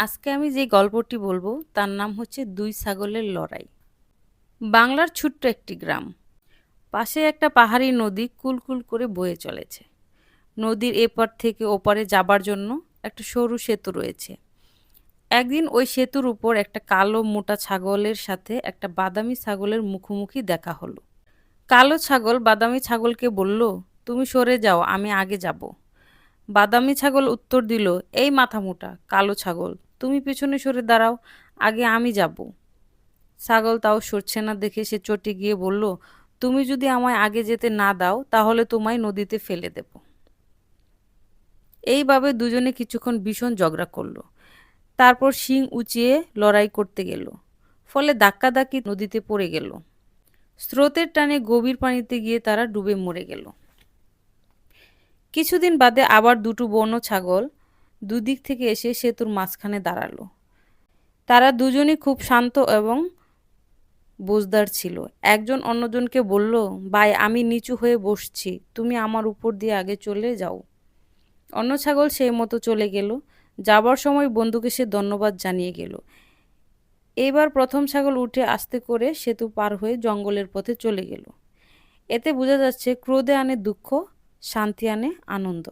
আজকে আমি যে গল্পটি বলব, তার নাম হচ্ছে দুই ছাগলের লড়াই। বাংলার ছোট্ট একটি গ্রাম। পাশে একটা পাহাড়ি নদী কুলকুল করে বয়ে চলেছে। নদীর এপার থেকে ওপারে যাবার জন্য একটা সরু সেতু রয়েছে। একদিন ওই সেতুর উপর একটা কালো মোটা ছাগলের সাথে একটা বাদামি ছাগলের মুখোমুখি দেখা হলো। কালো ছাগল বাদামি ছাগলকে বলল, তুমি সরে যাও, আমি আগে যাব। বাদামি ছাগল উত্তর দিল, এই মাথা মোটা, কালো ছাগল। তুমি পেছনে সরে দাঁড়াও, আগে আমি যাব। ছাগল তাও সরছে না দেখে সে চটে গিয়ে বলল, তুমি যদি আমায় আগে যেতে না দাও, তাহলে তোমায় নদীতে ফেলে দেব। এইভাবে দুজনে কিছুক্ষণ ভীষণ ঝগড়া করল। তারপর শিং উঁচিয়ে লড়াই করতে গেল, ফলে ধাক্কাধাক্কি নদীতে পড়ে গেল। স্রোতের টানে গভীর পানিতে গিয়ে তারা ডুবে মরে গেল। কিছুদিন বাদে আবার দুটো বন্য ছাগল দুদিক থেকে এসে সেতুর মাঝখানে দাঁড়াল। তারা দুজনই খুব শান্ত এবং বুঝদার ছিল। একজন অন্যজনকে বলল, ভাই, আমি নিচু হয়ে বসছি, তুমি আমার উপর দিয়ে আগে চলে যাও। অন্য ছাগল সেই মতো চলে গেল। যাবার সময় বন্ধুকে সে ধন্যবাদ জানিয়ে গেল। এবার প্রথম ছাগল উঠে আস্তে করে সেতু পার হয়ে জঙ্গলের পথে চলে গেল। এতে বোঝা যাচ্ছে, ক্রোধে আনে দুঃখ, শান্তি আনে আনন্দ।